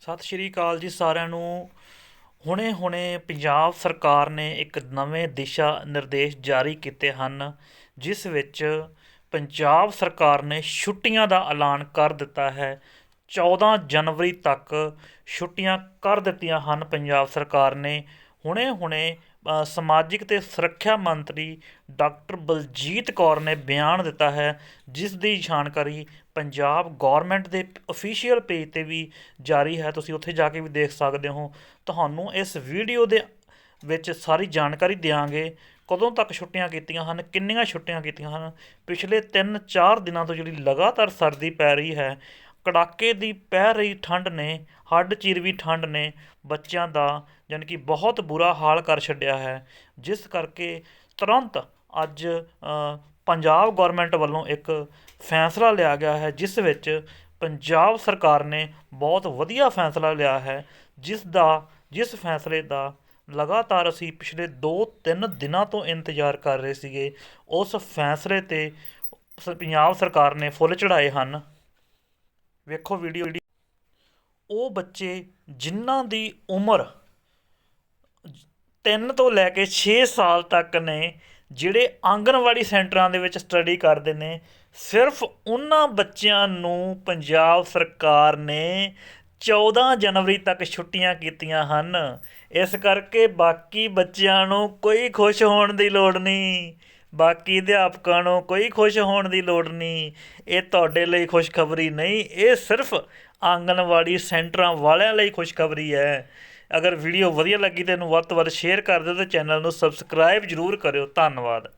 ਸਤਿ ਸ਼੍ਰੀ ਅਕਾਲ ਜੀ ਸਾਰਿਆਂ ਨੂੰ। ਹੁਣੇ-ਹੁਣੇ ਪੰਜਾਬ ਸਰਕਾਰ ਨੇ ਇੱਕ ਨਵੇਂ ਦਿਸ਼ਾ ਨਿਰਦੇਸ਼ ਜਾਰੀ ਕੀਤੇ ਹਨ, ਜਿਸ ਵਿੱਚ ਪੰਜਾਬ ਸਰਕਾਰ ਨੇ ਛੁੱਟੀਆਂ ਦਾ ਐਲਾਨ ਕਰ ਦਿੱਤਾ ਹੈ। 14 ਜਨਵਰੀ ਤੱਕ ਛੁੱਟੀਆਂ ਕਰ ਦਿੱਤੀਆਂ ਹਨ ਪੰਜਾਬ ਸਰਕਾਰ ਨੇ। ਹੁਣੇ-ਹੁਣੇ ਸਮਾਜਿਕ ਅਤੇ ਸੁਰੱਖਿਆ ਮੰਤਰੀ ਡਾਕਟਰ ਬਲਜੀਤ ਕੌਰ ਨੇ ਬਿਆਨ ਦਿੱਤਾ ਹੈ, ਜਿਸ ਦੀ ਜਾਣਕਾਰੀ ਪੰਜਾਬ ਗੌਰਮੈਂਟ ਦੇ ਅਫੀਸ਼ੀਅਲ ਪੇਜ ਤੇ ਵੀ ਜਾਰੀ ਹੈ। ਤੁਸੀਂ ਉੱਥੇ ਜਾ ਕੇ ਵੀ ਦੇਖ ਸਕਦੇ ਹੋ। ਤੁਹਾਨੂੰ ਇਸ ਵੀਡੀਓ ਦੇ ਵਿੱਚ ਸਾਰੀ ਜਾਣਕਾਰੀ ਦਿਆਂਗੇ। ਕਦੋਂ ਤੱਕ ਛੁੱਟੀਆਂ ਕੀਤੀਆਂ ਹਨ? ਕਿੰਨੀਆਂ ਛੁੱਟੀਆਂ ਕੀਤੀਆਂ ਹਨ? ਪਿਛਲੇ 3-4 ਦਿਨਾਂ ਤੋਂ ਜਿਹੜੀ ਲਗਾਤਾਰ ਸਰਦੀ ਪੈ ਰਹੀ ਹੈ ਕੜਾਕੇ ਦੀ ਪੈ ਰਹੀ ਠੰਡ ਨੇ, ਹੱਡ ਚੀਰਵੀਂ ਠੰਡ ਨੇ ਬੱਚਿਆਂ ਦਾ ਯਾਨੀ ਕਿ ਬਹੁਤ ਬੁਰਾ ਹਾਲ ਕਰ ਛੱਡਿਆ ਹੈ। ਜਿਸ ਕਰਕੇ ਤੁਰੰਤ ਅੱਜ ਪੰਜਾਬ ਗੌਰਮੈਂਟ ਵੱਲੋਂ ਇੱਕ ਫੈਸਲਾ ਲਿਆ ਗਿਆ ਹੈ, ਜਿਸ ਵਿੱਚ ਪੰਜਾਬ ਸਰਕਾਰ ਨੇ ਬਹੁਤ ਵਧੀਆ ਫੈਸਲਾ ਲਿਆ ਹੈ। ਜਿਸ ਦਾ, ਜਿਸ ਫੈਸਲੇ ਦਾ ਲਗਾਤਾਰ ਅਸੀਂ ਪਿਛਲੇ 2-3 ਦਿਨਾਂ ਤੋਂ ਇੰਤਜ਼ਾਰ ਕਰ ਰਹੇ ਸੀਗੇ, ਉਸ ਫੈਸਲੇ ਤੇ ਸ- ਪੰਜਾਬ ਸਰਕਾਰ ਨੇ ਫੁੱਲ ਚੜਾਏ ਹਨ। ਵੇਖੋ ਵੀਡੀਓ ਉਹ ਬੱਚੇ ਜਿਨ੍ਹਾਂ ਦੀ ਉਮਰ 3 ਤੋਂ ਲੈ ਕੇ 6 ਸਾਲ ਤੱਕ ਨੇ, ਜਿਹੜੇ ਆਂਗਣਵਾੜੀ ਸੈਂਟਰਾਂ ਦੇ ਵਿੱਚ ਸਟੱਡੀ ਕਰਦੇ ਨੇ, ਸਿਰਫ ਉਹਨਾਂ ਬੱਚਿਆਂ ਨੂੰ ਪੰਜਾਬ ਸਰਕਾਰ ਨੇ 14 ਜਨਵਰੀ ਤੱਕ ਛੁੱਟੀਆਂ ਕੀਤੀਆਂ ਹਨ। ਇਸ ਕਰਕੇ ਬਾਕੀ ਬੱਚਿਆਂ ਨੂੰ ਕੋਈ ਖੁਸ਼ ਹੋਣ ਦੀ ਲੋੜ ਨਹੀਂ। ਬਾਕੀ ਅਧਿਆਪਕਾਂ ਨੂੰ ਕੋਈ ਖੁਸ਼ ਹੋਣ ਦੀ ਲੋੜ ਨਹੀਂ। ਇਹ ਤੁਹਾਡੇ ਲਈ ਖੁਸ਼ਖਬਰੀ ਨਹੀਂ, ਇਹ ਸਿਰਫ ਆਂਗਣਵਾੜੀ ਸੈਂਟਰਾਂ ਵਾਲਿਆਂ ਲਈ ਖੁਸ਼ਖਬਰੀ ਹੈ। ਅਗਰ ਵੀਡੀਓ ਵਧੀਆ ਲੱਗੀ ਤਾਂ ਇਹਨੂੰ ਵੱਧ ਤੋਂ ਵੱਧ ਸ਼ੇਅਰ ਕਰ ਦਿਓ ਤੇ ਚੈਨਲ ਨੂੰ ਸਬਸਕ੍ਰਾਈਬ ਜ਼ਰੂਰ ਕਰਿਓ। ਧੰਨਵਾਦ।